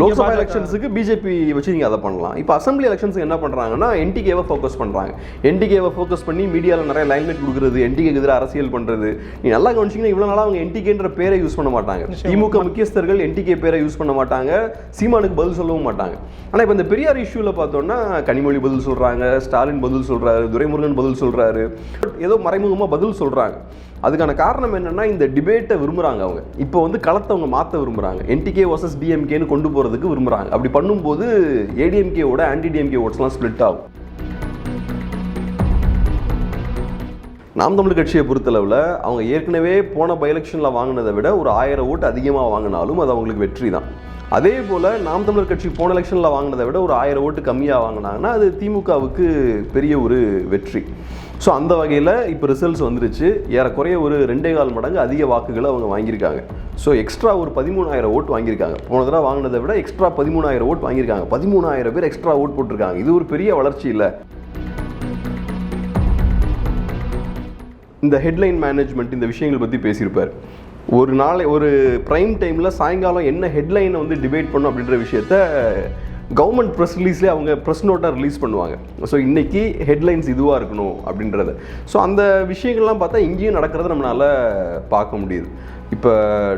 லோக்சபா எலெக்ஷன்ஸுக்கு பிஜேபி வச்சு நீங்கள் அதை பண்ணலாம். இப்போ அசம்பிளி எலெக்ஷன்ஸுக்கு என்ன பண்ணுறாங்கன்னா என்டிகேவை ஃபோக்கஸ் பண்ணுறாங்க என்டிகேவை ஃபோக்கஸ் பண்ணி மீடியாவில் நிறைய லைன்லைட் கொடுக்குறது என்டிகேக்கு எதிராக அரசியல் பண்ணுறது நீ நல்லா கவனிச்சிங்கன்னா இவ்வளோ நாளாக அவங்க என்டிகேன்ற பேரை யூஸ் பண்ண மாட்டாங்க. திமுக முக்கியஸ்தர்கள் என்டிகே பேரை யூஸ் பண்ண மாட்டாங்க. சீமானுக்கு பதில் சொல்லவும் மாட்டாங்க. ஆனால் இப்போ இந்த பெரியார் இஷ்யூவில் பார்த்தோம்னா கனிமொழி பதில் சொல்கிறாங்க ஸ்டாலின் பதில் சொல்கிறாரு துரைமுருகன் பதில் சொல்கிறாரு ஏதோ மறைமுகமாக பதில் சொல்கிறாங்க அதுக்கான காரணம் என்னென்னா இந்த டிபேட்டை விரும்புகிறாங்க அவங்க. இப்போ வந்து களத்தை அவங்க மாற்ற விரும்புகிறாங்க என்டிகே வர்சஸ் டிஎம்கேன்னு கொண்டு போகிறதுக்கு விரும்புகிறாங்க அப்படி பண்ணும்போது ஏடிஎம்கேவோட ஆன்டி டிஎம்கே ஓட்ஸ்லாம் ஸ்ப்ளிட் ஆகும். நாம் தமிழ் கட்சியை பொறுத்தளவில் அவங்க ஏற்கனவே போன பை எலெக்ஷனில் வாங்கினதை விட ஒரு ஆயிரம் ஓட்டு அதிகமாக வாங்கினாலும் அது அவங்களுக்கு வெற்றி தான். அதே போல் நாம் தமிழர் கட்சி போன எலெக்ஷனில் வாங்கினதை விட ஒரு ஆயிரம் ஓட்டு கம்மியாக வாங்கினாங்கன்னா அது திமுகவுக்கு பெரிய ஒரு வெற்றி. ஸோ அந்த வகையில் இப்போ ரிசல்ட்ஸ் வந்துருச்சு. ஏறக்குறைய ஒரு ரெண்டே கால் மடங்கு அதிக வாக்குகளை அவங்க வாங்கியிருக்காங்க. ஸோ எக்ஸ்ட்ரா ஒரு பதிமூணாயிரம் ஓட்டு வாங்கியிருக்காங்க. போன தடவை வாங்கினதை விட எக்ஸ்ட்ரா பதிமூணாயிரம் ஓட்டு வாங்கியிருக்காங்க. பதிமூணாயிரம் பேர் எக்ஸ்ட்ரா ஓட் போட்டிருக்காங்க. இது ஒரு பெரிய வளர்ச்சி இல்லை. இந்த ஹெட்லைன் மேனேஜ்மெண்ட் இந்த விஷயங்கள் பற்றி பேசியிருப்பார். ஒரு நாளை ஒரு ப்ரைம் டைமில் சாயங்காலம் என்ன ஹெட்லைனை வந்து டிபேட் பண்ணும் அப்படின்ற விஷயத்த கவர்மெண்ட் ப்ரெஸ் ரிலீஸ்லேயே அவங்க ப்ரெஸ் நோட்டாக ரிலீஸ் பண்ணுவாங்க. ஸோ இன்றைக்கி ஹெட்லைன்ஸ் இதுவாக இருக்கணும் அப்படின்றத. ஸோ அந்த விஷயங்கள்லாம் பார்த்தா இங்கேயும் நடக்கிறத நம்மளால் பார்க்க முடியுது. இப்போ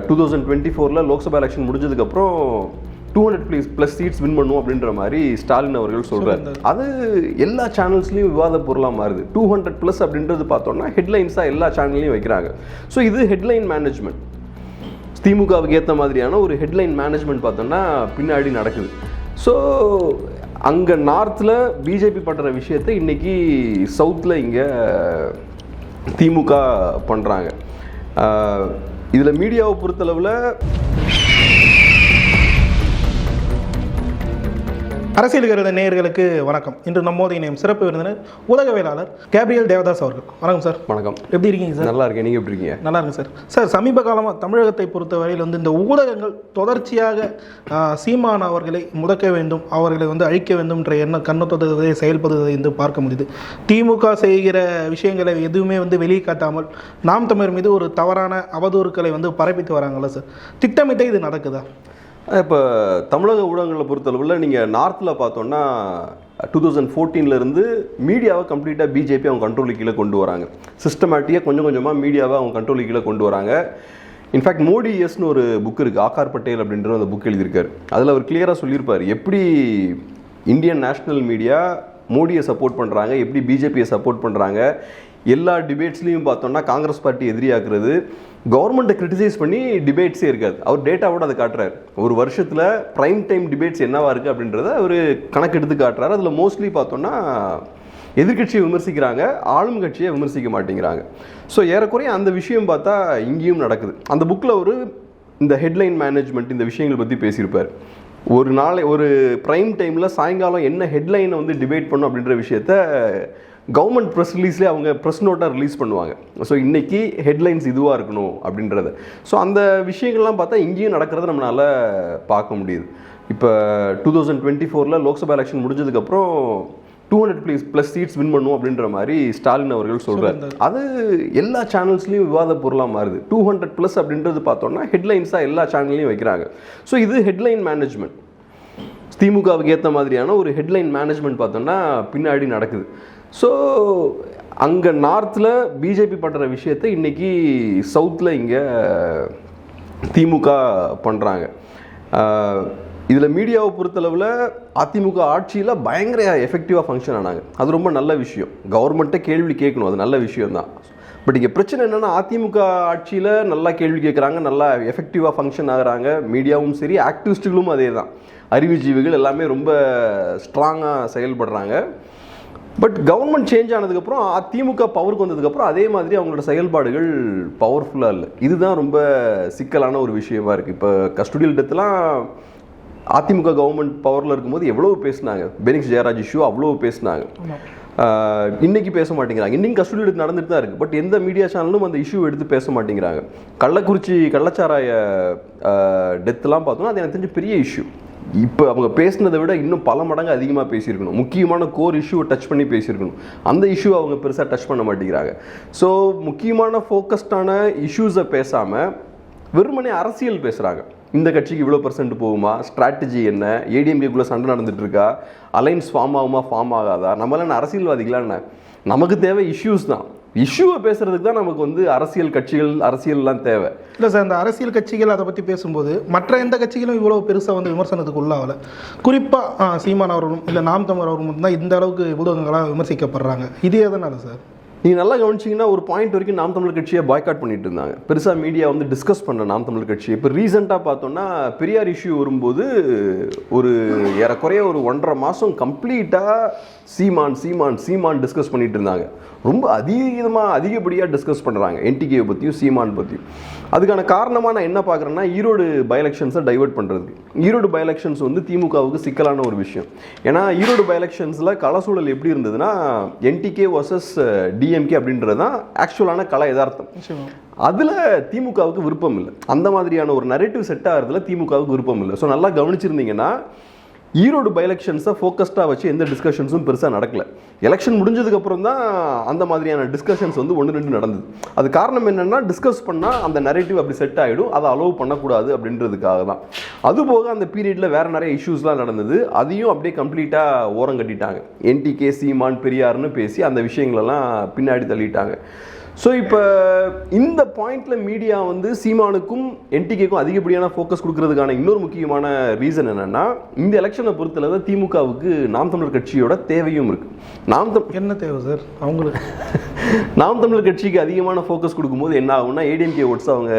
டூ தௌசண்ட் டுவெண்ட்டி ஃபோரில் லோக்சபா எலெக்ஷன் முடிஞ்சதுக்கப்புறம் two hundred please plus seats win பண்ணும் அப்படின்ற மாதிரி ஸ்டாலின் அவர்கள் சொல்கிறார் அது எல்லா சேனல்ஸ்லையும் விவாத பொருளாக மாறுது. டூ ஹண்ட்ரட் ப்ளஸ் அப்படின்றது பார்த்தோம்னா ஹெட்லைன்ஸாக எல்லா சேனல்லையும் வைக்கிறாங்க. ஸோ இது ஹெட்லைன் மேனேஜ்மெண்ட் திமுகவுக்கு ஏற்ற மாதிரியான ஒரு ஹெட்லைன் மேனேஜ்மெண்ட் பார்த்தோம்னா பின்னாடி நடக்குது. ஸோ அங்கே நார்த்தில் பிஜேபி பண்ணுற விஷயத்தை இன்னைக்கு சவுத்தில் இங்கே திமுக பண்ணுறாங்க இதில் மீடியாவை பொறுத்தளவில் அரசியல் கருத நேயர்களுக்கு வணக்கம். இன்று நம்மோது இணையம் சிறப்பு விருந்தினர் உலகவியலாளர் கேப்ரியல் தேவதாஸ் அவர்கள். வணக்கம் சார். வணக்கம். எப்படி இருக்கீங்க சார்? நல்லா இருக்கேன். நீங்கள் எப்படி இருக்கீங்க? நல்லா இருக்கு சார். சார் சமீப காலமாக தமிழகத்தை பொறுத்தவரையில் வந்து இந்த ஊடகங்கள் தொடர்ச்சியாக சீமான் அவர்களை முடக்க வேண்டும் அவர்களை வந்து அழிக்க வேண்டும் என்ற எண்ண கண்ணத்தோடு செயல்படுவதை என்று பார்க்க முடியுது. திமுக செய்கிற விஷயங்களை எதுவுமே வந்து வெளியே காட்டாமல் நாம் தமிழர் மீது ஒரு தவறான அவதூறுக்களை வந்து பரப்பிட்டு வராங்கல்ல சார். திட்டமிட்டே இது நடக்குதா? இப்போ தமிழக ஊடகங்களை பொறுத்தளவில் நீங்கள் நார்த்தில் பார்த்தோன்னா டூ தௌசண்ட் ஃபோர்டீன்லேருந்து மீடியாவை கம்ப்ளீட்டாக பிஜேபி அவங்க கண்ட்ரோலுக்கு கீழே கொண்டு வராங்க. சிஸ்டமேட்டிக்காக கொஞ்சம் கொஞ்சமாக மீடியாவை அவங்க கண்ட்ரோலுக்கு கீழே கொண்டு வராங்க. இன்ஃபேக்ட் மோடி எஸ்னு ஒரு புக் இருக்குது ஆகார் பட்டேல் அப்படின்ற அந்த புக் எழுதியிருக்காரு. அதில் அவர் கிளியராக சொல்லியிருப்பார் எப்படி இந்தியன் நேஷ்னல் மீடியா மோடியை சப்போர்ட் பண்ணுறாங்க எப்படி பிஜேபியை சப்போர்ட் பண்ணுறாங்க எல்லா டிபேட்ஸ்லையும் பார்த்தோம்னா காங்கிரஸ் பார்ட்டி எதிரியாக்குறது. கவர்மெண்ட்டை கிரிட்டிசைஸ் பண்ணி டிபேட்ஸே இருக்காது. அவர் டேட்டாவோட அதை காட்டுறாரு. ஒரு வருஷத்தில் ப்ரைம் டைம் டிபேட்ஸ் என்னவா இருக்குது அப்படின்றத அவர் கணக்கெடுத்து காட்டுறாரு. அதில் மோஸ்ட்லி பார்த்தோம்னா எதிர்க்கட்சியை விமர்சிக்கிறாங்க ஆளும் கட்சியை விமர்சிக்க மாட்டேங்கிறாங்க. ஸோ ஏறக்குறைய அந்த விஷயம் பார்த்தா இங்கேயும் நடக்குது. அந்த புக்கில் ஒரு இந்த ஹெட்லைன் மேனேஜ்மெண்ட் இந்த விஷயங்கள் பற்றி பேசியிருப்பார். ஒரு நாளை ஒரு ப்ரைம் டைமில் சாயங்காலம் என்ன ஹெட்லைனை வந்து டிபேட் பண்ணும் அப்படின்ற விஷயத்த கவர்மெண்ட் ப்ரெஸ் ரிலீஸ்லேயே அவங்க ப்ரெஸ் நோட்டாக ரிலீஸ் பண்ணுவாங்க. ஸோ இன்னைக்கு ஹெட்லைன்ஸ் இதுவாக இருக்கணும் அப்படின்றத. ஸோ அந்த விஷயங்கள்லாம் பார்த்தா இங்கேயும் நடக்கிறத நம்மளால் பார்க்க முடியுது. இப்போ டூ தௌசண்ட் டுவெண்ட்டி ஃபோரில் லோக்சபா எலெக்ஷன் முடிஞ்சதுக்கப்புறம் two hundred please plus seats win பண்ணும் அப்படின்ற மாதிரி ஸ்டாலின் அவர்கள் சொல்கிறார் அது எல்லா சேனல்ஸ்லையும் விவாத பொருளாக மாறுது. டூ ஹண்ட்ரட் ப்ளஸ் அப்படின்றது பார்த்தோம்னா ஹெட்லைன்ஸாக எல்லா சேனல்லையும் வைக்கிறாங்க. ஸோ இது ஹெட்லைன் மேனேஜ்மெண்ட் திமுகவுக்கு ஏற்ற மாதிரியான ஒரு ஹெட்லைன் மேனேஜ்மெண்ட் பார்த்தோம்னா பின்னாடி நடக்குது. ஸோ அங்கே நார்த்தில் பிஜேபி பண்ணுற விஷயத்தை இன்றைக்கி சவுத்தில் இங்கே திமுக பண்ணுறாங்க இதில் மீடியாவை பொறுத்தளவில் அதிமுக ஆட்சியில் பயங்கர எஃபெக்டிவாக ஃபங்க்ஷன் ஆனாங்க. அது ரொம்ப நல்ல விஷயம். கவர்மெண்ட்டை கேள்வி கேட்கணும். அது நல்ல விஷயம் தான் பட் இங்கே பிரச்சனை என்னென்னா அதிமுக ஆட்சியில் நல்லா கேள்வி கேட்குறாங்க நல்லா எஃபெக்டிவாக ஃபங்க்ஷன் ஆகுறாங்க. மீடியாவும் சரி ஆக்டிவிஸ்ட்டுகளும் அதே தான் அறிவுஜீவிகள் எல்லாமே ரொம்ப ஸ்ட்ராங்காக செயல்படுறாங்க. பட் கவர்மெண்ட் சேஞ்ச் ஆனதுக்கப்புறம் திமுக பவருக்கு வந்ததுக்கப்புறம் அதே மாதிரி அவங்களோட செயல்பாடுகள் பவர்ஃபுல்லாக இல்லை. இதுதான் ரொம்ப சிக்கலான ஒரு விஷயமா இருக்குது இப்போ கஸ்டடியல் டெத்லாம் அதிமுக கவர்மெண்ட் பவரில் இருக்கும்போது எவ்வளோ பேசினாங்க? பெனிக்ஸ் ஜெயராஜ் இஷ்யூ அவ்வளோ பேசினாங்க. இன்னைக்கு பேச மாட்டேங்கிறாங்க. இன்னைக்கு கஸ்டடி எடுத்து நடந்துட்டு தான் இருக்குது பட் எந்த மீடியா சேனலும் அந்த இஷ்யூ எடுத்து பேச மாட்டேங்கிறாங்க. கள்ளக்குறிச்சி கள்ளச்சாராய டெத்லாம் பார்த்தோம்னா அது எனக்கு தெரிஞ்ச பெரிய இஷ்யூ இப்போ அவங்க பேசினதை விட இன்னும் பல மடங்கு அதிகமாக பேசியிருக்கணும். முக்கியமான கோர் இஷ்யூவை டச் பண்ணி பேசியிருக்கணும். அந்த இஷ்யூ அவங்க பெருசாக டச் பண்ண மாட்டேங்கிறாங்க. ஸோ முக்கியமான ஃபோக்கஸ்டான இஷ்யூஸை பேசாமல் வெறுமனே அரசியல் பேசுகிறாங்க இந்த கட்சிக்கு இவ்வளோ பர்சன்ட் போகுமா? ஸ்ட்ராட்டஜி என்ன? ஏடிஎம்கேக்குள்ளே சண்டை நடந்துட்டு இருக்கா அலைன்ஸ் ஃபார்ம் ஆகுமா? ஃபார்ம் ஆகாதா? நம்மளான என்ன அரசியல்வாதிகளா என்ன? நமக்கு தேவை இஷ்யூஸ் தான். இஷ்யூவை பேசுறதுக்கு தான் நமக்கு வந்து அரசியல் கட்சிகள் அரசியல்லாம் தேவை. இல்லை சார் இந்த அரசியல் கட்சிகள் அதை பற்றி பேசும்போது மற்ற எந்த கட்சிகளும் இவ்வளோ பெருசாக வந்து விமர்சனத்துக்கு உள்ளாகல. குறிப்பாக சீமான் அவர்களும் இல்லை நாம் தமிழர் அவர்களும் தான் இந்த அளவுக்கு ஊடகங்களாக விமர்சிக்கப்படுறாங்க. இது எதனால சார்? நீங்கள் நல்லா கவனிச்சிங்கன்னா ஒரு பாயிண்ட் வரைக்கும் நாம் தமிழர் கட்சியை பாய்காட் பண்ணிட்டு இருந்தாங்க. பெருசாக மீடியா வந்து டிஸ்கஸ் பண்ண நாம் தமிழர் கட்சி. இப்போ ரீசெண்டாக பார்த்தோம்னா பெரியார் இஷ்யூ வரும்போது ஒரு ஏறக்குறைய ஒரு ஒன்றரை மாதம் கம்ப்ளீட்டாக சீமான் சீமான் சீமான் டிஸ்கஸ் பண்ணிட்டு இருந்தாங்க. ரொம்ப அதிகமாக அதிகப்படியாக டிஸ்கஸ் பண்ணுறாங்க என்டிகேவை பற்றியும் சீமான் பற்றியும் அதுக்கான காரணமாக நான் என்ன பார்க்குறேன்னா ஈரோடு பை எலெக்ஷன்ஸை டைவர்ட் பண்ணுறது ஈரோடு பை எலெக்ஷன்ஸ் வந்து திமுகவுக்கு சிக்கலான ஒரு விஷயம். ஏன்னா ஈரோடு பை எலெக்ஷன்ஸில் களசூழல் எப்படி இருந்ததுன்னா என்டிகே வர்சஸ் டிஎம்கே அப்படின்றது தான் ஆக்சுவலான கல யதார்த்தம். நிச்சயமா. அதில் திமுகவுக்கு விருப்பம் இல்லை. அந்த மாதிரியான ஒரு நரேட்டிவ் செட் ஆகிறதுல திமுகவுக்கு விருப்பம் இல்லை. ஸோ நல்லா கவனிச்சிருந்தீங்கன்னா ஈரோடு பை எலெக்ஷன்ஸை ஃபோக்கஸ்டாக வச்சு எந்த டிஸ்கஷன்ஸும் பெருசாக நடக்கல. எலெக்ஷன் முடிஞ்சதுக்கப்புறம் தான் அந்த மாதிரியான டிஸ்கஷன்ஸ் வந்து ஒன்று ரெண்டு நடந்தது. அது காரணம் என்னென்னா டிஸ்கஸ் பண்ணால் அந்த நரேட்டிவ் அப்படி செட் ஆகிடும் அதை அலோவ் பண்ணக்கூடாது அப்படின்றதுக்காக தான் அதுபோக அந்த பீரியடில் வேறு நிறைய இஷ்யூஸ்லாம் நடந்தது. அதையும் அப்படியே கம்ப்ளீட்டாக ஓரம் கட்டிட்டாங்க என்டிகே சீமான் பெரியார்னு பேசி அந்த விஷயங்களெல்லாம் பின்னாடி தள்ளிட்டாங்க. ஸோ இப்போ இந்த பாயிண்ட்ல மீடியா வந்து சீமானுக்கும் என்டிகேக்கும் அதிகப்படியான ஃபோக்கஸ் கொடுக்கறதுக்கான இன்னொரு முக்கியமான ரீசன் என்னன்னா இந்த எலெக்ஷனை பொறுத்தளவு திமுகவுக்கு நாம் தமிழர் கட்சியோட தேவையும் இருக்கு. நாம் தம் என்ன தேவை சார்? அவங்களுக்கு. நாம் தமிழர் கட்சிக்கு அதிகமான ஃபோக்கஸ் கொடுக்கும்போது என்ன ஆகும்னா ஏடிஎம்கே ஓட்ஸ் அவங்க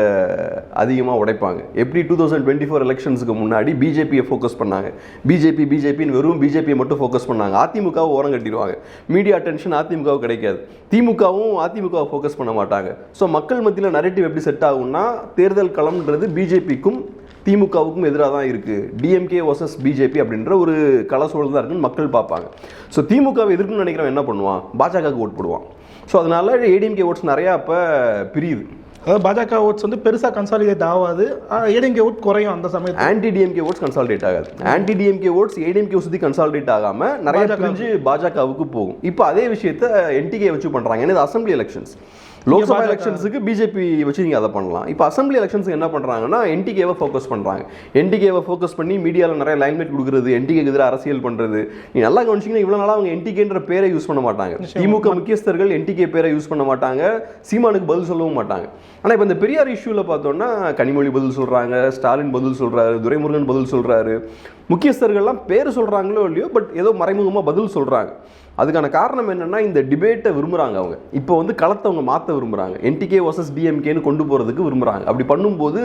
அதிகமாக உடைப்பாங்க. எப்படி டூ தௌசண்ட் டுவெண்ட்டி ஃபோர் எலெக்ஷன்ஸுக்கு முன்னாடி பிஜேபியை ஃபோக்கஸ் பண்ணாங்க? பிஜேபி பிஜேபின்னு வெறும் பிஜேபியை மட்டும் ஃபோக்கஸ் பண்ணாங்க. அதிமுகவை ஓரம் கட்டிடுவாங்க. மீடியா அட்டென்ஷன் அதிமுகவுக்கு கிடைக்காது. திமுகவும் அதிமுகவை ஃபோக்கஸ் பண்ண மாட்டாங்க. ஸோ மக்கள் மத்தியில் நரேட்டிவ் எப்படி செட் ஆகும்னா தேர்தல் களம்ன்றது பிஜேபிக்கும் திமுகவுக்கும் எதிராக தான் இருக்குது டிஎம்கே வர்சஸ் பிஜேபி அப்படின்ற ஒரு கள சூழல் தான் இருக்குன்னு மக்கள் பார்ப்பாங்க. ஸோ திமுகவை எதிர்க்கணும்னு நினைக்கிறவன் என்ன பண்ணுவான்? பாஜகவுக்கு ஓட் போடுவான். ஸோ அதனால ஏடிஎம்கே ஓட்ஸ் நிறையா இப்போ பிரியுது. அதாவது பாஜக ஓட்ஸ் வந்து பெருசாக கன்சாலிடேட் ஆகாது. ஏடிஎம்கே ஓட் குறையும் அந்த சமயத்தில். ஆன்டி டிஎம்கே ஓட்ஸ் கன்சால்டேட் ஆகாது. ஆன்டி டிஎம்கே ஓட்ஸ் ஏடிஎம்கே சுற்றி கன்சால்டேட் ஆகாம நிறைய பிரிஞ்சு பாஜகவுக்கு போகும். இப்போ அதே விஷயத்த என்டிகே வச்சு பண்றாங்க. ஏன்னா அசம்பிளி எலெக்ஷன்ஸ் லோக்சபா எலெக்ஷன்ஸுக்கு பிஜேபி வச்சு நீங்கள் அதை பண்ணலாம். இப்போ அசம்பிளி எலெக்ஷன்ஸுக்கு என்ன பண்ணுறாங்கன்னா என்டிகேவை ஃபோக்கஸ் பண்ணுறாங்க என்டிகேவை ஃபோக்கஸ் பண்ணி மீடியாவில் நிறைய லைன்மேட் கொடுக்குறது என்டிகேக்கு எதிராக அரசியல் பண்ணுறது நீ நல்லா கவனிச்சிங்கன்னா இவ்வளோ நாளாக அவங்க என்டிகேன்ற பேரை யூஸ் பண்ண மாட்டாங்க. திமுக முக்கியஸ்தர்கள் என்டிகே பேரை யூஸ் பண்ண மாட்டாங்க. சீமானுக்கு பதில் சொல்லவும் மாட்டாங்க. ஆனால் இப்போ இந்த பெரியார் இஷ்யூவில் பார்த்தோம்னா கனிமொழி பதில் சொல்கிறாங்க ஸ்டாலின் பதில் சொல்கிறாரு துரைமுருகன் பதில் சொல்கிறாரு முக்கியஸ்தர்கள்லாம் பேர் சொல்கிறாங்களோ இல்லையோ பட் ஏதோ மறைமுகமாக பதில் சொல்கிறாங்க அதுக்கான காரணம் என்னன்னா இந்த டிபேட்டை விரும்புகிறாங்க அவங்க. இப்போ வந்து களத்தை அவங்க மாற்ற விரும்புகிறாங்க என்டிகே வர்சஸ் டிஎம்கேன்னு கொண்டு போகிறதுக்கு விரும்புகிறாங்க அப்படி பண்ணும்போது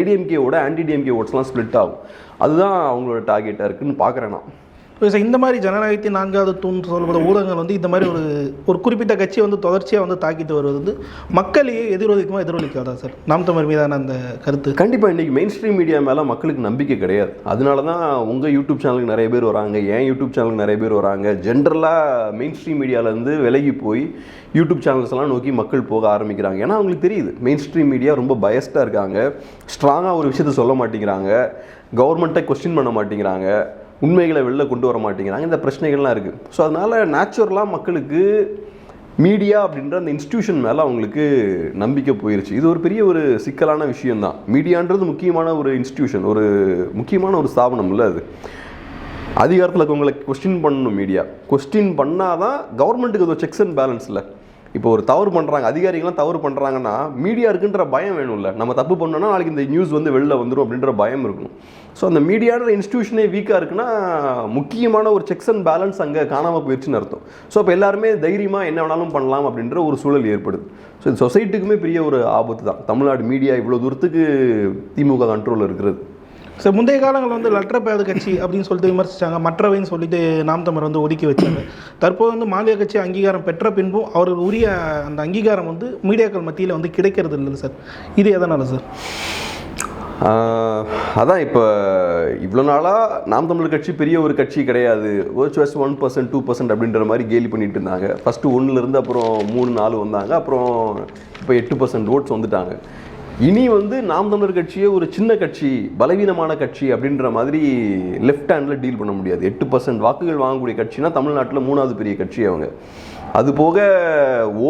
ஏடிஎம்கேவோட ஆன்டி டிஎம்கே ஓட்ஸ்லாம் ஸ்ப்ளிட் ஆகும். அதுதான் அவங்களோட டார்கெட்டாக இருக்குன்னு பார்க்குறேன் நான். இப்போ சார் இந்த மாதிரி ஜனநாயகத்தின் நான்காவது தூண் சொல்லப்பட்ட ஊடகங்கள் வந்து இந்த மாதிரி ஒரு ஒரு குறிப்பிட்ட கட்சியை வந்து தொடர்ச்சியாக வந்து தாக்கிட்டு வருவது வந்து மக்களையே எதிரொலிக்குமா எதிரொலிக்காதா சார்? நாம் தமிழ் மீதான அந்த கருத்து. கண்டிப்பாக இன்றைக்கி மெயின் ஸ்ட்ரீம் மீடியா மேலே மக்களுக்கு நம்பிக்கை கிடையாது. அதனால தான் உங்கள் யூடியூப் சேனலுக்கு நிறைய பேர் வராங்க ஏன் யூடியூப் சேனலுக்கு நிறைய பேர் வராங்க. ஜென்ரலாக மெயின் ஸ்ட்ரீம் மீடியாவிலேருந்து விலகி போய் யூடியூப் சேனல்ஸ் எல்லாம் நோக்கி மக்கள் போக ஆரம்பிக்கிறாங்க. ஏன்னா அவங்களுக்கு தெரியுது மெயின் ஸ்ட்ரீம் மீடியா ரொம்ப பயஸ்டாக இருக்காங்க. ஸ்ட்ராங்காக ஒரு விஷயத்த சொல்ல மாட்டேங்கிறாங்க. கவர்மெண்ட்டை கொஸ்டின் பண்ண மாட்டேங்கிறாங்க. உண்மைகளை வெளில கொண்டு வர மாட்டேங்கிறாங்க. இந்த பிரச்சனைகள்லாம் இருக்குது ஸோ அதனால் நேச்சுரலாக மக்களுக்கு மீடியா அப்படின்ற அந்த இன்ஸ்டியூஷன் மேலே அவங்களுக்கு நம்பிக்கை போயிருச்சு. இது ஒரு பெரிய ஒரு சிக்கலான விஷயம்தான். மீடியான்றது முக்கியமான ஒரு இன்ஸ்டியூஷன் ஒரு முக்கியமான ஒரு ஸ்தாபனம் இல்லை அது. அதிகாரத்தில் இருக்கவங்களை கொஸ்டின் பண்ணணும் மீடியா கொஸ்டின் பண்ணாதான் கவர்மெண்ட்டுக்கு அது செக்ஸ் அண்ட் பேலன்ஸில் இப்போ ஒரு தவறு பண்ணுறாங்க அதிகாரிகள்லாம் தவறு பண்ணுறாங்கன்னா மீடியா இருக்குன்ற பயம் வேணும்ல. நம்ம தப்பு பண்ணோன்னா நாளைக்கு இந்த நியூஸ் வந்து வெளில வந்துடும் அப்படின்ற பயம் இருக்கும். ஸோ அந்த மீடியான்ற இன்ஸ்டியூஷனே வீக்காக இருக்குன்னா முக்கியமான ஒரு செக்ஸ் அண்ட் பேலன்ஸ் அங்கே காணாமல் போயிடுச்சுன்னு அர்த்தம். ஸோ அப்போ எல்லாருமே தைரியமாக என்ன வேணாலும் பண்ணலாம் அப்படின்ற ஒரு சூழல் ஏற்படுது. ஸோ இது சொசைட்டிக்குமே பெரிய ஒரு ஆபத்து தான் தமிழ்நாடு மீடியா இவ்வளோ தூரத்துக்கு திமுக கண்ட்ரோலில் இருக்கிறது. சார் முந்தைய காலங்களில் வந்து லட்டரப்பேத கட்சி அப்படின்னு சொல்லிட்டு விமர்சிச்சாங்க. மற்றவைன்னு சொல்லிட்டு நாம் தமிழ் வந்து ஒதுக்கி வச்சாங்க. தற்போது வந்து மாநில கட்சி அங்கீகாரம் பெற்ற பின்பும் அவர்கள் உரிய அந்த அங்கீகாரம் வந்து மீடியாக்கள் மத்தியில் வந்து கிடைக்கிறது இல்லை சார். இது எதனால் சார்? அதான் இப்போ இவ்வளோ நாளாக நாம் தமிழ் கட்சி பெரிய ஒரு கட்சி கிடையாது. Versus one percent two percent அப்படின்ற மாதிரி கேலி பண்ணிட்டு இருந்தாங்க. ஃபஸ்ட்டு ஒன்றுலேருந்து அப்புறம் மூணு நாலு வந்தாங்க. அப்புறம் இப்போ எட்டு பர்சன்ட் ஓட்ஸ் வந்துட்டாங்க. இனி வந்து நாம் தமிழர் கட்சியே ஒரு சின்ன கட்சி பலவீனமான கட்சி அப்படின்ற மாதிரி லெஃப்ட் ஹேண்டில் டீல் பண்ண முடியாது. எட்டு பர்சன்ட் வாக்குகள் வாங்கக்கூடிய கட்சினா தமிழ்நாட்டில் மூணாவது பெரிய கட்சி அவங்க. அது போக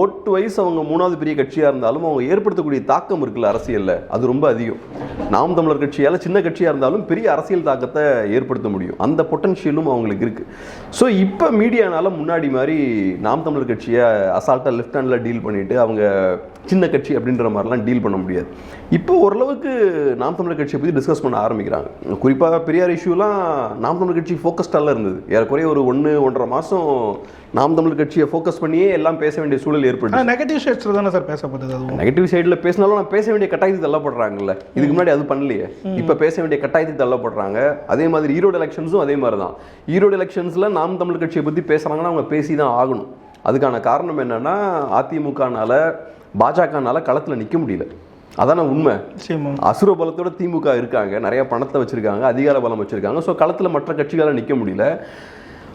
ஓட்டு வைஸ் அவங்க மூணாவது பெரிய கட்சியாக இருந்தாலும் அவங்க ஏற்படுத்தக்கூடிய தாக்கம் இருக்குல்ல அரசியலில். அது ரொம்ப அதிகம். நாம் தமிழர் கட்சியால் சின்ன கட்சியாக இருந்தாலும் பெரிய அரசியல் தாக்கத்தை ஏற்படுத்த முடியும். அந்த பொட்டன்ஷியலும் அவங்களுக்கு இருக்குது ஸோ இப்போ மீடியானால முன்னாடி மாதிரி நாம் தமிழர் கட்சியை அசால்ட்டாக லெஃப்ட் ஹேண்டில் டீல் பண்ணிவிட்டு அவங்க சின்ன கட்சி அப்படின்ற மாதிரிலாம் டீல் பண்ண முடியாது. இப்போ ஓரளவுக்கு நாம் தமிழர் கட்சியை பற்றி டிஸ்கஸ் பண்ண ஆரம்பிக்கிறாங்க. குறிப்பாக பெரியார் இஷ்யூலாம் நாம் தமிழர் கட்சி ஃபோக்கஸ்டால இருந்தது. ஏறக்குறைய ஒரு ஒன்று ஒன்றரை மாதம் நாம் தமிழர் கட்சியை ஃபோக்கஸ் பண்ணியே எல்லாம் பேச வேண்டிய சூழல் ஏற்பட்டு ஆனால் நெகட்டிவ் ஷேட்ஸில் தானே சார் பேசப்பட்டது அதுவும்? நெகட்டிவ் சைடில் பேசினாலும் நான் பேச வேண்டிய கட்டாயத்துக்கு தள்ளப்படுறாங்கல்ல. இதுக்கு முன்னாடி அது பண்ணலையே. இப்போ பேச வேண்டிய கட்டாயத்துக்கு தள்ளப்படுறாங்க. அதே மாதிரி ஈரோடு எலெக்ஷன்ஸும் அதே மாதிரி தான் ஈரோடு எலெக்ஷன்ஸில் நாம் தமிழ் கட்சியை பற்றி பேசுகிறாங்கன்னா அவங்க பேசி தான் ஆகணும். அதுக்கான காரணம் என்னன்னா அதிமுகனால பாஜகனால களத்தில் நிற்க முடியல. அதான உண்மை. அசுர பலத்தோட திமுக இருக்காங்க நிறைய பணத்தை வச்சிருக்காங்க அதிகார பலம் வச்சிருக்காங்க. ஸோ களத்தில் மற்ற கட்சிகளால் நிற்க முடியல.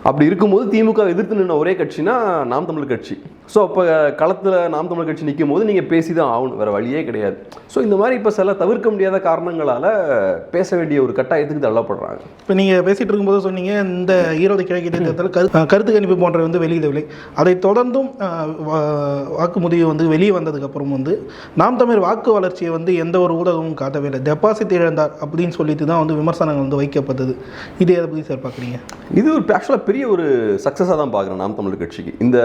அப்படி இருக்கும்போது திமுக எதிர்த்து நின்ன ஒரே கட்சினா நாம் தமிழர் கட்சி. ஸோ அப்போ களத்தில் நாம் தமிழர் கட்சி நிற்கும் போது நீங்கள் பேசி தான் ஆகணும். வேறு வழியே கிடையாது. ஸோ இந்த மாதிரி இப்போ சில தவிர்க்க முடியாத காரணங்களால் பேச வேண்டிய ஒரு கட்டாயத்துக்கு தள்ளப்படுறாங்க. இப்போ நீங்கள் பேசிகிட்டு இருக்கும்போது சொன்னீங்க இந்த ஈரோடு கிழக்கு இடைத்தேர்தல் கரு கருத்து கணிப்பு போன்றவை வந்து வெளியிடவில்லை அதை தொடர்ந்தும் வாக்குமுதிவு வந்து வெளியே வந்ததுக்கப்புறம் வந்து நாம் தமிழ் வாக்கு வளர்ச்சியை வந்து எந்த ஒரு ஊடகமும் காட்டவே இல்லை. டெபாசிட் இழந்தார் அப்படின்னு சொல்லிட்டு தான் வந்து விமர்சனங்கள் வந்து வைக்கப்பட்டது. இது எதை பற்றி சார் பார்க்குறீங்க இது ஒரு ஆக்சுவலாக பெரிய ஒரு சக்ஸஸாக தான் பார்க்குறேன் நாம் தமிழர் கட்சிக்கு. இந்த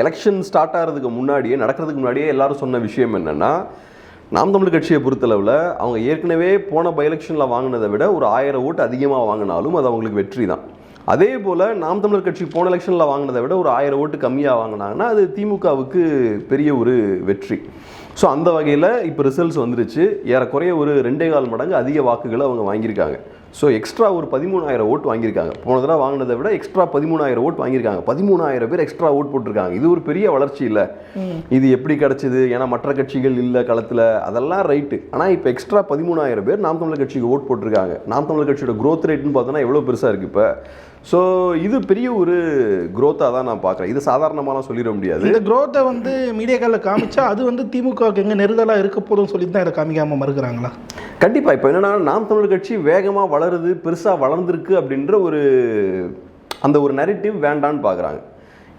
எலெக்ஷன் ஸ்டார்ட் ஆகிறதுக்கு முன்னாடியே நடக்கிறதுக்கு முன்னாடியே எல்லாரும் சொன்ன விஷயம் என்னென்னா நாம் தமிழ் கட்சியை பொறுத்தளவில் அவங்க ஏற்கனவே போன பை எலெக்ஷனில் வாங்கினதை விட ஒரு ஆயிரம் ஓட்டு அதிகமாக வாங்கினாலும் அது அவங்களுக்கு வெற்றி தான். அதே போல் நாம் தமிழர் கட்சி போன எலெக்ஷனில் வாங்கினதை விட ஒரு ஆயிரம் ஓட்டு கம்மியாக வாங்கினாங்கன்னா அது திமுகவுக்கு பெரிய ஒரு வெற்றி. ஸோ அந்த வகையில் இப்போ ரிசல்ட்ஸ் வந்துருச்சு. ஏறக்குறைய ஒரு ரெண்டே கால் மடங்கு அதிக வாக்குகளை அவங்க வாங்கியிருக்காங்க. ஸோ எக்ஸ்ட்ரா ஒரு பதிமூணாயிரம் ஓட்டு வாங்கியிருக்காங்க. போன தடவை வாங்கினதை விட எக்ஸ்ட்ரா பதிமூணாயிரம் ஓட்டு வாங்கியிருக்காங்க. பதிமூணாயிரம் பேர் எக்ஸ்ட்ரா ஓட் போட்டிருக்காங்க. இது ஒரு பெரிய வளர்ச்சி இல்லை. இது எப்படி கிடைச்சது? ஏன்னா மற்ற கட்சிகள் இல்லை களத்தில். அதெல்லாம் ரைட்டு ஆனால் இப்போ எக்ஸ்ட்ரா பதிமூணாயிரம் பேர் நாம் தமிழர் கட்சிக்கு ஓட் போட்டிருக்காங்க. நாம் தமிழர் கட்சியோட growth ரேட்னு பார்த்தோன்னா எவ்வளோ பெருசாக இருக்குது இப்போ? ஸோ இது பெரிய ஒரு growth-ஆ தான் நான் பார்க்குறேன். இது சாதாரணமாலாம் சொல்லிட முடியாது. இந்த growth-அ வந்து மீடியாக்களில் காமிச்சா அது வந்து திமுகவுக்கு எங்கே நெருடலாக இருக்க போதும்னு சொல்லிட்டு தான் இதை காமிக்காமல் மறுக்கிறாங்களா? கண்டிப்பாக இப்போ என்னன்னா நாம் தமிழர் கட்சி வேகமாக வளருது பெருசாக வளர்ந்துருக்கு அப்படின்ற ஒரு அந்த ஒரு நெரட்டிவ் வேண்டான்னு பார்க்குறாங்க.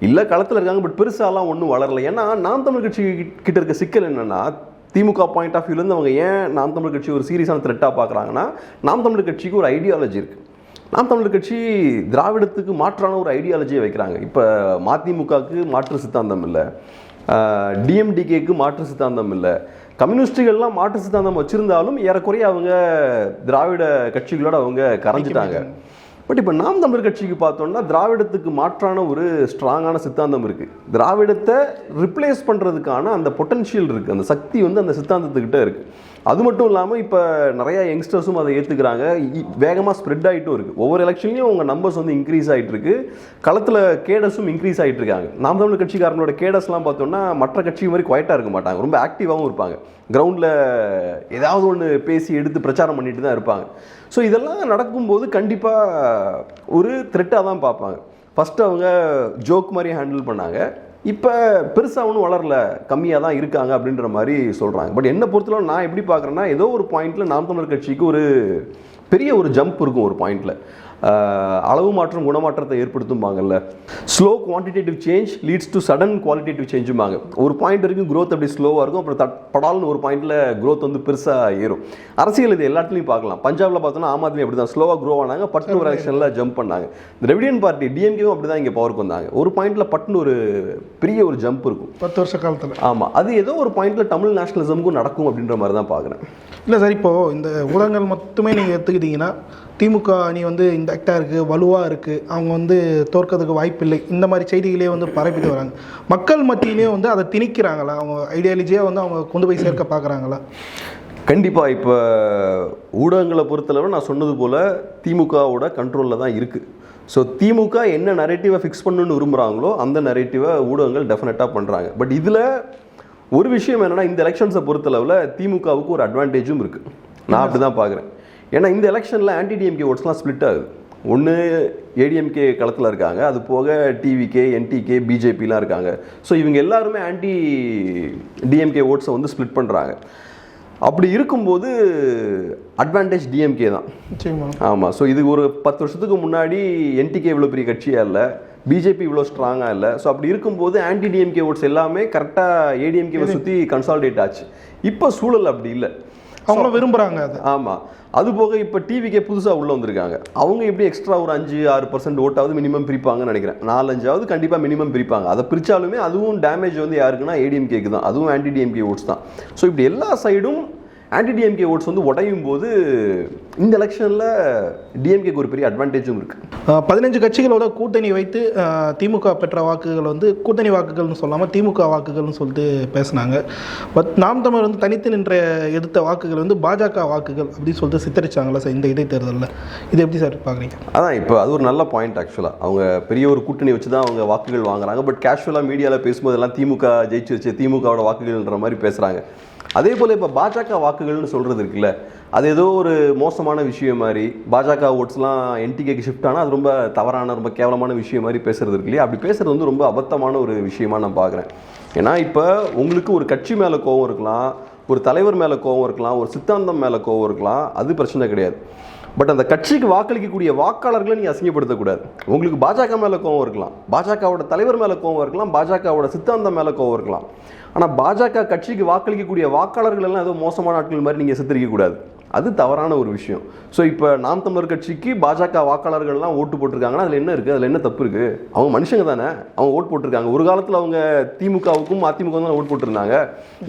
இல்லை களத்தில் இருக்காங்க பட் பெருசாலாம் ஒன்றும் வளரல. ஏன்னா நாம் தமிழ் கட்சி கிட்ட இருக்க சிக்கல் என்னன்னா திமுக பாயிண்ட் ஆஃப் வியூலேருந்து அவங்க ஏன் நாம் தமிழ் கட்சி ஒரு சீரியஸான த்ரெட்டாக பார்க்குறாங்கன்னா நாம் தமிழ் கட்சிக்கு ஒரு ஐடியாலஜி இருக்குது நாம் தமிழர் கட்சி திராவிடத்துக்கு மாற்றான ஒரு ஐடியாலஜியை வைக்கிறாங்க. இப்போ மதிமுகவுக்கு மாற்று சித்தாந்தம் இல்லை. டிஎம்டிகேக்கு மாற்று சித்தாந்தம் இல்லை. கம்யூனிஸ்டுகள்லாம் மாற்று சித்தாந்தம் வச்சுருந்தாலும் ஏறக்குறைய அவங்க திராவிட கட்சிகளோட அவங்க கரைஞ்சிட்டாங்க. பட் இப்போ நாம் தமிழர் கட்சிக்கு பார்த்தோம்னா திராவிடத்துக்கு மாற்றான ஒரு ஸ்ட்ராங்கான சித்தாந்தம் இருக்குது திராவிடத்தை ரிப்ளேஸ் பண்ணுறதுக்கான அந்த பொட்டன்ஷியல் இருக்குது அந்த சக்தி வந்து அந்த சித்தாந்தத்துக்கிட்ட இருக்குது அது மட்டும் இல்லாமல் இப்போ நிறையா யங்ஸ்டர்ஸும் அதை ஏற்றுக்கிறாங்க வேகமாக ஸ்ப்ரெட் ஆகிட்டும் இருக்குது ஒவ்வொரு எலெக்ஷன்லையும் உங்கள் நம்பர்ஸ் வந்து இன்க்ரீஸ் ஆகிட்டு இருக்கு. களத்தில் கேடஸும் இன்க்ரீஸ் ஆகிட்டு இருக்காங்க. நாம் தமிழ் கட்சிக்காரங்களோட கேடஸ்லாம் பார்த்தோம்னா மற்ற கட்சி மாதிரி குவைட்டாக இருக்க மாட்டாங்க. ரொம்ப ஆக்டிவாகவும் இருப்பாங்க. கிரவுண்டில் ஏதாவது ஒன்று பேசி எடுத்து பிரச்சாரம் பண்ணிட்டு தான் இருப்பாங்க. ஸோ இதெல்லாம் நடக்கும்போது கண்டிப்பாக ஒரு த்ரெட்டாக தான் பார்ப்பாங்க. ஃபஸ்ட்டு அவங்க ஜோக் மாதிரி ஹேண்டில் பண்ணாங்க. இப்போ பெருசாக ஒன்றும் வளரல கம்மியாக தான் இருக்காங்க அப்படின்ற மாதிரி சொல்கிறாங்க பட் என்ன பொறுத்தளவு நான் எப்படி பார்க்குறேன்னா ஏதோ ஒரு பாயிண்ட்டில் நாம் தமிழர் கட்சிக்கு ஒரு பெரிய ஒரு ஜம்ப் இருக்கும் ஒரு பாயிண்ட்டில் அளவு மாற்றம் குணமாற்றத்தை ஏற்படுத்தும்பாங்கல்ல. Slow quantitative change leads to sudden qualitative சேஞ்சுமாங்க ஒரு பாயிண்ட் வரைக்கும் growth அப்படி ஸ்லோவாக இருக்கும். அப்புறம் தட் படால்னு ஒரு பாயிண்டில் growth வந்து பெருசாக ஏறும். அரசியல் இது எல்லா இடத்துலையும் பார்க்கலாம். பஞ்சாப்ல பார்த்தோன்னா ஆம் ஆத்மி அப்படி தான் ஸ்லோவாக க்ரோ ஆனாங்க. பட்டுன்னு ஒரு எலெக்ஷனில் ஜம்ப் பண்ணாங்க. திரவிடியன் பார்ட்டி டிஎம்கேவும் அப்படி தான் இங்கே பவருக்கு வந்தாங்க ஒரு பாயிண்டில் பட்டுன்னு ஒரு பெரிய ஒரு ஜம்ப் இருக்கும். பத்து வருஷ காலத்தில். ஆமாம் அது ஏதோ ஒரு பாயிண்டில் தமிழ் நேஷனலிசமுக்கும் நடக்கும் அப்படின்ற மாதிரி தான் பார்க்குறேன். இல்லை சார் இப்போது இந்த ஊடகங்கள் மட்டுமே நீங்கள் எடுத்துக்கிட்டிங்கன்னா திமுக அணி வந்து இன்டாக்டாக இருக்குது வலுவாக இருக்குது அவங்க வந்து தோற்கிறதுக்கு வாய்ப்பில்லை. இந்த மாதிரி செய்திகளே வந்து பரப்பிட்டு வராங்க. மக்கள் மத்தியிலே வந்து அதை திணிக்கிறாங்களா? அவங்க ஐடியாலஜியாக வந்து அவங்க கொண்டு போய் சேர்க்க பார்க்குறாங்களா கண்டிப்பாக இப்போ ஊடகங்களை பொறுத்தளவு நான் சொன்னது போல் திமுகவோட கண்ட்ரோலில் தான் இருக்குது ஸோ திமுக என்ன நரேட்டிவை ஃபிக்ஸ் பண்ணணும்னு விரும்புகிறாங்களோ அந்த நரேட்டிவை ஊடகங்கள் டெஃபினட்டாக பண்ணுறாங்க பட் இதில் ஒரு விஷயம் என்னென்னா இந்த எலெக்ஷன்ஸை பொறுத்தளவில் திமுகவுக்கு ஒரு அட்வான்டேஜும் இருக்குது நான் அப்படி தான் பார்க்குறேன் ஏன்னா இந்த எலெக்ஷனில் ஆன்டி டிஎம்கே ஓட்ஸ்லாம் ஸ்ப்ளிட் ஆகுது. ஒன்று ஏடிஎம்கே களத்தில் இருக்காங்க. அது போக டிவிகே என்டிகே பிஜேபிலாம் இருக்காங்க. ஸோ இவங்க எல்லாருமே ஆன்டி டிஎம்கே ஓட்ஸை வந்து ஸ்ப்ளிட் பண்ணுறாங்க அப்படி இருக்கும்போது அட்வான்டேஜ் டிஎம்கே தான். ஆமாம் ஸோ இது ஒரு பத்து வருஷத்துக்கு முன்னாடி என்டிகே இவ்வளோ பெரிய கட்சியாக இல்லை பிஜேபி இவ்வளோ ஸ்ட்ராங்காக இல்லை. ஸோ அப்படி இருக்கும்போது ஆன்டி டிஎம்கே ஓட்ஸ் எல்லாமே கரெக்டாக ஏடிஎம்கேவை சுற்றி கன்சால்டேட் ஆச்சு. இப்போ சூழல் அப்படி இல்லை. அவங்களும் விரும்புகிறாங்க அது. ஆமாம் அது போக இப்போ டிவிக்கே புதுசாக உள்ளே வந்திருக்காங்க. அவங்க எப்படி எக்ஸ்ட்ரா ஒரு அஞ்சு ஆறு பர்சன்ட் ஓட்டாவது மினிமம் பிரிப்பாங்கன்னு நினைக்கிறேன். நாலஞ்சாவது கண்டிப்பாக மினிமம் பிரிப்பாங்க. அதை பிரித்தாலுமே அதுவும் டேமேஜ் வந்து யாருக்குன்னா ஏடிஎம்கேக்கு தான். அதுவும் ஆன்டி டிஎம்கே ஓட்ஸ் தான். ஸோ இப்படி எல்லா சைடும் ஆன்டி டிஎம்கே ஓட்ஸ் வந்து உடையும் போது இந்த எலெக்ஷனில் டிஎம்கேக்கு ஒரு பெரிய அட்வான்டேஜும் இருக்குது பதினஞ்சு கட்சிகளோட கூட்டணி வைத்து திமுக பெற்ற வாக்குகள் வந்து கூட்டணி வாக்குகள்னு சொல்லாமல் திமுக வாக்குகள்னு சொல்லிட்டு பேசுனாங்க. பட் நாம் தமிழர் வந்து தனித்து நின்ற எதிர்த்த வாக்குகள் வந்து பாஜக வாக்குகள் அப்படின்னு சொல்லிட்டு சித்தரிச்சாங்கல்ல சார் இந்த இடைத்தேர்தலில். இது எப்படி சார் பார்க்குறீங்க அதான் இப்போ அது ஒரு நல்ல பாயிண்ட் ஆக்சுவலாக அவங்க பெரிய ஒரு கூட்டணி வச்சு தான் அவங்க வாக்குகள் வாங்குறாங்க. பட் கேஷுவலாக மீடியாவில் பேசும்போது எல்லாம் திமுக ஜெயிச்சு வச்சு திமுகவோட வாக்குகள்ன்ற மாதிரி பேசுகிறாங்க அதே போல் இப்போ பாஜக வாக்குகள்னு சொல்கிறது இருக்குல்ல அது ஏதோ ஒரு மோசமான விஷயம் மாதிரி பாஜக ஓட்ஸ்லாம் என்டிகேக்கு ஷிஃப்ட் ஆனால் அது ரொம்ப தவறான ரொம்ப கேவலமான விஷயம் மாதிரி பேசுறது இருக்கு இல்லையா? அப்படி பேசுறது வந்து ரொம்ப அபத்தமான ஒரு விஷயமா நான் பார்க்குறேன். ஏன்னா இப்போ உங்களுக்கு ஒரு கட்சி மேலே கோவம் இருக்கலாம் ஒரு தலைவர் மேலே கோவம் இருக்கலாம் ஒரு சித்தாந்தம் மேலே கோவம் இருக்கலாம் அது பிரச்சனை கிடையாது. பட் அந்த கட்சிக்கு வாக்களிக்கக்கூடிய வாக்காளர்களை நீங்கள் அசிங்கப்படுத்தக்கூடாது. உங்களுக்கு பாஜக மேலே கோவம் இருக்கலாம். பாஜகவோட தலைவர் மேலே கோவம் இருக்கலாம். பாஜகவோட சித்தாந்தம் மேலே கோவம் இருக்கலாம். ஆனால் பாஜக கட்சிக்கு வாக்களிக்கக்கூடிய வாக்காளர்கள் எல்லாம் ஏதோ மோசமான ஆட்கள் மாதிரி நீங்கள் சித்தரிக்கக்கூடாது. அது தவறான ஒரு விஷயம். ஸோ இப்போ நாம் தமிழர் கட்சிக்கு பாஜக வாக்காளர்கள்லாம் ஓட்டு போட்டிருக்காங்கன்னா அதில் என்ன இருக்குது அதில் என்ன தப்பு இருக்குது அவங்க மனுஷங்க தானே அவங்க ஓட்டு போட்டிருக்காங்க. ஒரு காலத்தில் அவங்க திமுகவுக்கும் அதிமுகவும் தான் ஓட்டு போட்டிருந்தாங்க.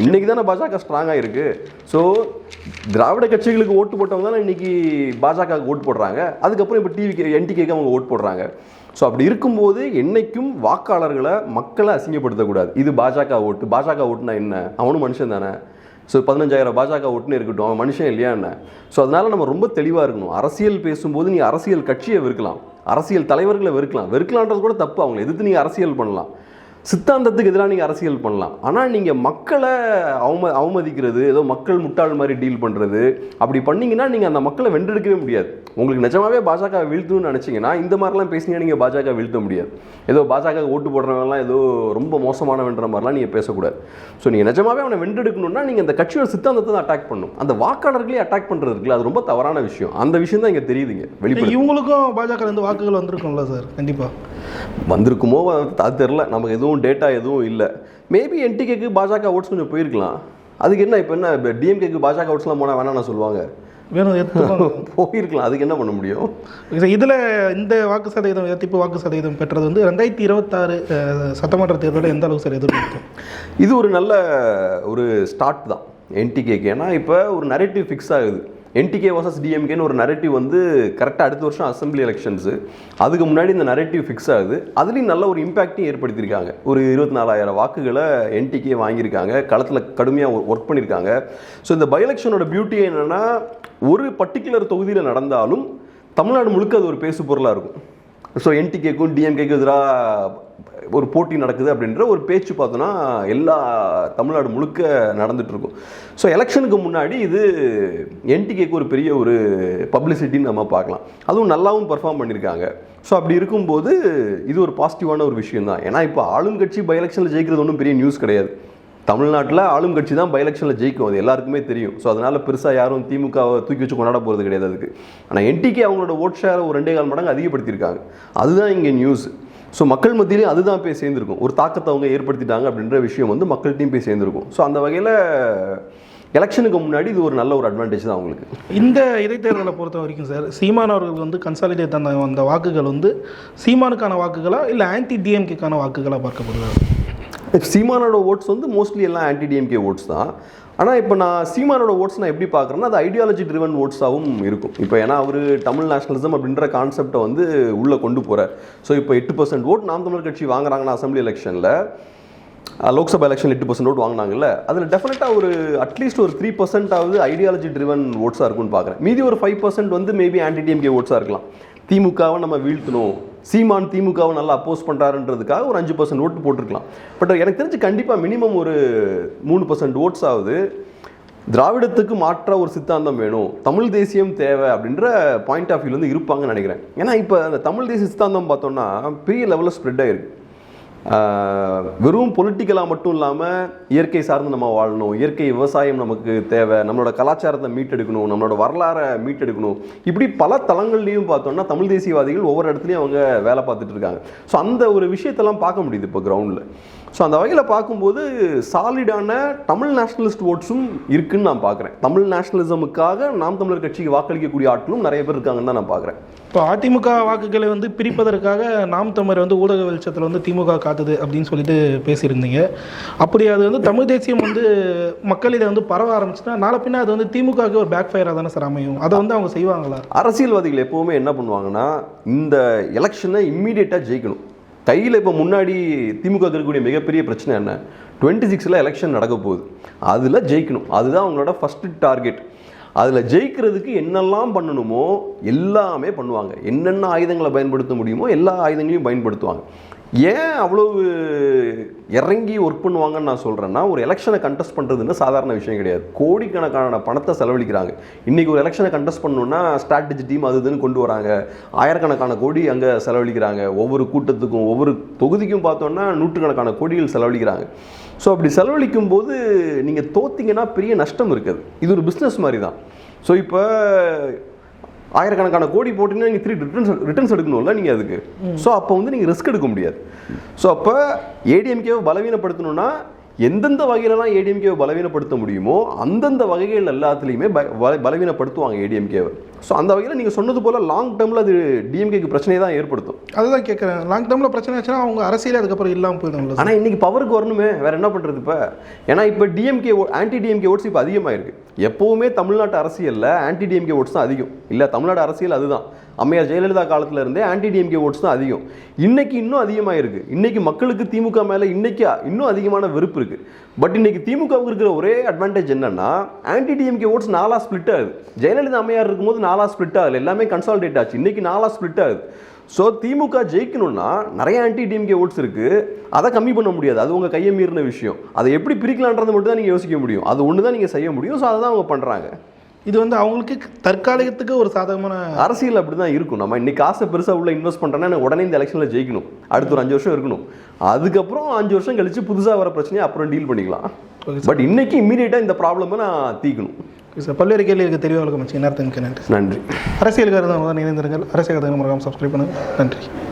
இன்றைக்கி தானே பாஜக ஸ்ட்ராங்காக இருக்குது ஸோ திராவிட கட்சிகளுக்கு ஓட்டு போட்டவங்க தானே இன்றைக்கி பாஜகவுக்கு ஓட்டு போடுறாங்க. அதுக்கப்புறம் இப்போ டிவிக்கு என்டிகேக்கு அவங்க ஓட்டு போடுறாங்க. ஸோ அப்படி இருக்கும்போது என்றைக்கும் வாக்காளர்களை மக்களை அசிங்கப்படுத்தக்கூடாது. இது பாஜக ஓட்டு. பாஜக ஓட்டுனா என்ன? அவனும் மனுஷன் தானே. ஸோ பதினஞ்சாயிரம் பாஜக ஒட்டுனு இருக்கட்டும் அவன் மனுஷன் இல்லையா என்ன? ஸோ அதனால் நம்ம ரொம்ப தெளிவாக இருக்கணும். அரசியல் பேசும்போது நீ அரசியல் கட்சியை வெறுக்கலாம். அரசியல் தலைவர்களை வெறுக்கலாம். வெறுக்கலான்றது கூட தப்பு. அவங்களை எதிர்த்து நீங்கள் அரசியல் பண்ணலாம். சித்தாந்தத்துக்கு எதிராக நீங்கள் அரசியல் பண்ணலாம். ஆனால் நீங்கள் மக்களை அவம அவமதிக்கிறது ஏதோ மக்கள் முட்டாள் மாதிரி டீல் பண்ணுறது அப்படி பண்ணீங்கன்னா நீங்கள் அந்த மக்களை வென்றெடுக்கவே முடியாது. உங்களுக்கு நிஜமாவே பாஜக வீழ்த்தணும்னு நினச்சிங்கன்னா இந்த மாதிரிலாம் பேசினீங்கன்னா நீங்கள் பாஜக வீழ்த்த முடியாது. ஏதோ பாஜக ஓட்டு போடுறவங்கலாம் ஏதோ ரொம்ப மோசமானவன்ற மாதிரிலாம் நீங்கள் பேசக்கூடாது. ஸோ நீங்கள் நிஜமாவே அவனை வென்றெடுக்கணும்னா நீங்கள் அந்த கட்சியோட சித்தாந்தத்தை தான் அட்டாக் பண்ணணும். அந்த வாக்காளர்களே அட்டாக் பண்ணுறது இருக்குல்ல அது ரொம்ப தவறான விஷயம். அந்த விஷயம் தான் இங்கே தெரியுதுங்க வெளிப்படை இவங்களுக்கும் பாஜக இருந்து வாக்குகள் வந்திருக்கும்ல சார்? கண்டிப்பாக வந்திருக்குமோ அது தெரில நமக்கு எதுவும் டேட்டா எதுவும் இல்லை. மேபி என்டிகேக்கு பாஜக ஓட்ஸ் கொஞ்சம் போயிருக்கலாம். அதுக்கு என்ன இப்போ என்ன டிஎம்கேக்கு பாஜக ஓட்ஸ்லாம் போனால் வேணாம்னு சொல்லுவாங்க. வேணும் போயிருக்கலாம். அதுக்கு என்ன பண்ண முடியும்? இது இதில் இந்த வாக்கு சதவீதம் இரட்டிப்பு வாக்கு சதவீதம் பெற்றது வந்து ரெண்டாயிரத்தி இருபத்தாறு சட்டமன்ற தேர்தலில் எந்த அளவுக்கு சார் எதிர்பார்க்கும் இது ஒரு நல்ல ஒரு ஸ்டார்ட் தான் என்டிகேக்கு ஏன்னா இப்போ ஒரு நரேட்டிவ் ஃபிக்ஸ் ஆகுது. என்டிகே வர்சஸ் டிஎம்கேன்னு ஒரு நரேட்டிவ் வந்து கரெக்டாக அடுத்த வருஷம் அசம்பிளி எலெக்ஷன்ஸு அதுக்கு முன்னாடி இந்த நரேட்டிவ் ஃபிக்ஸ் ஆகுது. அதுலேயும் நல்ல ஒரு இம்பாக்டையும் ஏற்படுத்தியிருக்காங்க. ஒரு இருபத்தி நாலாயிரம் வாக்குகளை என்டிகே வாங்கியிருக்காங்க. களத்தில் கடுமையாக ஒர்க் பண்ணியிருக்காங்க. ஸோ இந்த பை எலெக்ஷனோட பியூட்டி என்னென்னா ஒரு பர்டிகுலர் தொகுதியில் நடந்தாலும் தமிழ்நாடு முழுக்க அது ஒரு பேசு பொருளாக இருக்கும் ஸோ என்டிகேக்கும் டிஎம்கேக்கும் எதிராக ஒரு போட்டி நடக்குது அப்படின்ற ஒரு பேச்சு பார்த்தோன்னா எல்லா தமிழ்நாடு முழுக்க நடந்துகிட்ருக்கும் ஸோ எலெக்ஷனுக்கு முன்னாடி இது என்டிகேக்கு ஒரு பெரிய ஒரு பப்ளிசிட்டின்னு நம்ம பார்க்கலாம். அதுவும் நல்லாவும் பர்ஃபார்ம் பண்ணியிருக்காங்க ஸோ அப்படி இருக்கும்போது இது ஒரு பாசிட்டிவான ஒரு விஷயம் தான் ஏன்னா இப்போ ஆளுங்கட்சி பை எலெக்ஷனில் ஜெயிக்கிறது ஒன்றும் பெரிய நியூஸ் கிடையாது. தமிழ்நாட்டில் ஆளும் கட்சி தான் பை எலெக்ஷனில் ஜெயிக்கும். அது எல்லாருக்குமே தெரியும். ஸோ அதனால் பெருசாக யாரும் திமுகவை தூக்கி வச்சு கொண்டாட போகிறது கிடையாது அதுக்கு. ஆனால் என்டிகே அவங்களோட ஓட் ஷேர் ஒரு ரெண்டே கால் மடங்கு அதிகப்படுத்தியிருக்காங்க. அதுதான் இங்கே நியூஸ் ஸோ மக்கள் மத்தியிலையும் அதுதான் போய் சேர்ந்துருக்கும். ஒரு தாக்கத்தை அவங்க ஏற்படுத்திட்டாங்க அப்படின்ற விஷயம் வந்து மக்கள்கிட்டையும் போய் சேர்ந்துருக்கும். ஸோ அந்த வகையில் எலெக்ஷனுக்கு முன்னாடி இது ஒரு நல்ல ஒரு அட்வான்டேஜ் தான் அவங்களுக்கு. இந்த இடைத்தேர்தலை பொறுத்த வரைக்கும் சார் சீமான் அவர்கள் வந்து கன்சாலிடேட் அந்த அந்த வாக்குகள் வந்து சீமானுக்கான வாக்குகளா இல்லை ஆன்டி டிஎம்கேக்கான வாக்குகளாக பார்க்கப்படுதா? சீமானோட ஓட்ஸ் வந்து மோஸ்ட்லி எல்லாம் ஆன்டி டிஎம்கே ஓட்ஸ் தான். ஆனால் இப்போ நான் சீமானோட ஓட்ஸ் நான் எப்படி பார்க்குறேன்னா அது ஐடியாலஜி ட்ரிவன் ஓட்ஸாகவும் இருக்கும். இப்போ ஏன்னா அவர் தமிழ் நேஷனலிசம் அப்படின்ற கான்செப்டை வந்து உள்ளே கொண்டு போகிறார் ஸோ இப்போ எட்டு பர்சன்ட் ஓட் நாம் தமிழர் கட்சி வாங்குறாங்கன்னா அசம்பிளி எலெக்ஷனில் லோக்சபா எலெக்ஷன் எட்டு பர்சன்ட் ஓட் வாங்கினாங்கல்ல அதில் டெஃபினட்டாக ஒரு அட்லீஸ்ட் ஒரு த்ரீ பர்சன்டாவது ஐடியாலஜி ட்ரிவன் ஓட்ஸாக இருக்கும்னு பார்க்குறேன். மீதி ஒரு ஃபைவ் பர்சன்ட் வந்து மேபி ஆன்டி டிஎம்கே ஓட்ஸாக இருக்கலாம். திமுகவை நம்ம வீழ்த்தணும். சீமான் திமுகவை நல்லா அப்போஸ் பண்ணுறாருன்றதுக்காக ஒரு அஞ்சு பர்சன்ட் ஓட்டு போட்டிருக்கலாம். பட் எனக்கு தெரிஞ்சு கண்டிப்பாக மினிமம் ஒரு மூணு பர்சன்ட் ஓட்ஸ் ஆகுது. திராவிடத்துக்கு மாற்ற ஒரு சித்தாந்தம் வேணும். தமிழ் தேசியம் தேவை அப்படின்ற பாயிண்ட் ஆஃப் வியூலேருந்து வந்து இருப்பாங்கன்னு நினைக்கிறேன். ஏன்னா இப்போ அந்த தமிழ் தேசிய சித்தாந்தம் பார்த்தோம்னா பெரிய லெவலில் ஸ்ப்ரெட் ஆகிருக்கு வெறும் பொலிட்டிக்கலாக மட்டும் இல்லாமல் இயற்கை சார்ந்து நம்ம வாழணும். இயற்கை விவசாயம் நமக்கு தேவை. நம்மளோட கலாச்சாரத்தை மீட்டெடுக்கணும். நம்மளோட வரலாறை மீட்டெடுக்கணும். இப்படி பல தளங்கள்லையும் பார்த்தோம்னா தமிழ் தேசியவாதிகள் ஒவ்வொரு இடத்துலையும் அவங்க வேலை பார்த்துட்டு இருக்காங்க. ஸோ அந்த ஒரு விஷயத்தெல்லாம் பார்க்க முடியுது இப்போ கிரவுண்டில் ஸோ அந்த வகையில் பார்க்கும்போது சாலிடான தமிழ் நேஷனலிஸ்ட் ஓட்ஸும் இருக்குன்னு நான் பார்க்குறேன். தமிழ் நேஷனலிசமுக்காக நாம் தமிழர் கட்சிக்கு வாக்களிக்கக்கூடிய ஆட்களும் நிறைய பேர் இருக்காங்கன்னு தான் நான் பார்க்குறேன். இப்போ அதிமுக வாக்குகளை வந்து பிரிப்பதற்காக நாம் தமிழர் வந்து ஊடக வெளிச்சத்தில் வந்து திமுக காத்துது அப்படின்னு சொல்லிட்டு பேசியிருந்தீங்க. அப்படி அது வந்து தமிழ் தேசியம் வந்து மக்கள் இதை வந்து பரவ ஆரம்பிச்சுன்னா நாளை பின்னா அது வந்து திமுகவுக்கு ஒரு பேக் ஃபயராக தானே சார் அமையும்? அதை வந்து அவங்க செய்வாங்களா? அரசியல்வாதிகள் எப்போவுமே என்ன பண்ணுவாங்கன்னா இந்த எலெக்ஷனை இம்மீடியட்டாக ஜெயிக்கணும். கையில் இப்போ முன்னாடி திமுக இருக்கக்கூடிய மிகப்பெரிய பிரச்சனை என்ன? டுவெண்ட்டி சிக்ஸில் எலெக்ஷன் நடக்க போகுது. அதில் ஜெயிக்கணும். அதுதான் அவங்களோட ஃபஸ்ட்டு டார்கெட் அதில் ஜெயிக்கிறதுக்கு என்னெல்லாம் பண்ணணுமோ எல்லாமே பண்ணுவாங்க. என்னென்ன ஆயுதங்களை பயன்படுத்த முடியுமோ எல்லா ஆயுதங்களையும் பயன்படுத்துவாங்க. ஏன் அவ்வளவு இறங்கி ஒர்க் பண்ணுவாங்கன்னு நான் சொல்கிறேன்னா ஒரு எலெக்ஷனை கண்டெஸ்ட் பண்ணுறதுன்னு சாதாரண விஷயம் கிடையாது. கோடிக்கணக்கான பணத்தை செலவழிக்கிறாங்க. இன்றைக்கி ஒரு எலெக்ஷனை கண்டெஸ்ட் பண்ணணுன்னா ஸ்ட்ராட்டஜி டீம் அது இதுன்னு கொண்டு வராங்க. ஆயிரக்கணக்கான கோடி அங்கே செலவழிக்கிறாங்க. ஒவ்வொரு கூட்டத்துக்கும் ஒவ்வொரு தொகுதிக்கும் பார்த்தோன்னா நூற்றுக்கணக்கான கோடிகள் செலவழிக்கிறாங்க. ஸோ அப்படி செலவழிக்கும் போது நீங்கள் தோத்தீங்கன்னா பெரிய நஷ்டம் இருக்குது. இது ஒரு பிஸ்னஸ் மாதிரி தான் ஸோ இப்போ ஆயிரக்கணக்கான கோடி போட்டிங்கன்னா நீங்கள் த்ரீ ரிட்டர்ன்ஸ் ரிட்டர்ன்ஸ் எடுக்கணும்ல நீங்கள் அதுக்கு. ஸோ அப்போ வந்து நீங்கள் ரிஸ்க் எடுக்க முடியாது. ஸோ அப்போ ஏடிஎம்கேவை பலவீனப்படுத்தணும்னா எந்தெந்த வகையிலலாம் ஏடிஎம்கேவை பலவீனப்படுத்த முடியுமோ அந்தந்த வகைகள் எல்லாத்துலேயுமே ப- பல- பலவீனப்படுத்துவாங்க ஏடிஎம்கேவை ஸோ அந்த வகையில் நீங்கள் சொன்னது போல் லாங் டேர்மில் அது டிஎம்கேக்கு பிரச்சனையை தான் ஏற்படுத்தும். அதுதான் கேட்குறேன் லாங் டேர்மில் பிரச்சனை ஆச்சுன்னா அவங்க அரசியல் அதுக்கப்புறம் இல்லாமல் போயிடும்ல சார். ஆனால் இன்னைக்கு பவருக்கு வரணுமே வேற என்ன பண்ணுறது இப்போ? ஏன்னா இப்போ டிஎம்கே ஆன்டி டிஎம்கே ஓட்ஸ் இப்போ அதிகமாயிருக்கு. எப்போவுமே தமிழ்நாட்டு அரசியலில் ஆன்டி டிஎம்கே ஓட்ஸ் தான் அதிகம். இல்லை தமிழ்நாடு அரசியல் அதுதான். அம்மையார் ஜெயலலிதா காலத்தில் இருந்தே ஆன்டி டிஎம்கே ஓட்ஸ் தான் அதிகம். இன்னைக்கு இன்னும் அதிகமாக இருக்குது இன்னைக்கு மக்களுக்கு திமுக மேலே இன்னைக்கு இன்னும் அதிகமான வெறுப்பு இருக்குது பட் இன்னைக்கு திமுகவுக்கு இருக்கிற ஒரே அட்வான்டேஜ் என்னன்னா ஆன்டி டிஎம்கே ஓட்ஸ் நாலாக ஸ்பிளிட் ஆகுது. ஜெயலலிதா அம்மையார் இருக்கும்போது நாலாக ஸ்பிளிட் ஆகுது எல்லாமே கன்சால்டேட் ஆச்சு. இன்னைக்கு நாலாக ஸ்பிளிட் ஆகுது. ஸோ திமுக ஜெயிக்கணும்னா நிறைய ஆன்டி டிஎம்கே ஓட்ஸ் இருக்கு. அதை கம்மி பண்ண முடியாது. அது உங்க கையை மீறின விஷயம். அதை எப்படி பிரிக்கலான்றது மட்டும் தான் நீங்க யோசிக்க முடியும். அது ஒன்று தான் நீங்க செய்ய முடியும். ஸோ அதை தான் அவங்க பண்றாங்க. இது வந்து அவங்களுக்கு தற்காலிகத்துக்கு ஒரு சாதகமான அரசியல் அப்படி தான் இருக்கும். நம்ம இன்னைக்கு காசை பெருசாக உள்ள இன்வெஸ்ட் பண்ணுறேன்னா எனக்கு உடனே இந்த எலெக்ஷனில் ஜெயிக்கணும். அடுத்த ஒரு அஞ்சு வருஷம் இருக்கணும். அதுக்கப்புறம் அஞ்சு வருஷம் கழிச்சு புதுசாக வர பிரச்சனையை அப்புறம் டீல் பண்ணிக்கலாம். பட் இன்னைக்கு இம்மீடியட்டாக இந்த ப்ராப்ளமை நான் தீக்கணும். ஓகே சார் பல்வேறு கேள்விகளுக்கு தெளிவாக விளக்கம் வச்சு நேரத்துக்கு நன்றி. நன்றி. அரசியல் கருத்து இணைந்திருங்கள். அரசியல் கருத்து மறக்காமல் சப்ஸ்கிரைப் பண்ணுங்கள் நன்றி.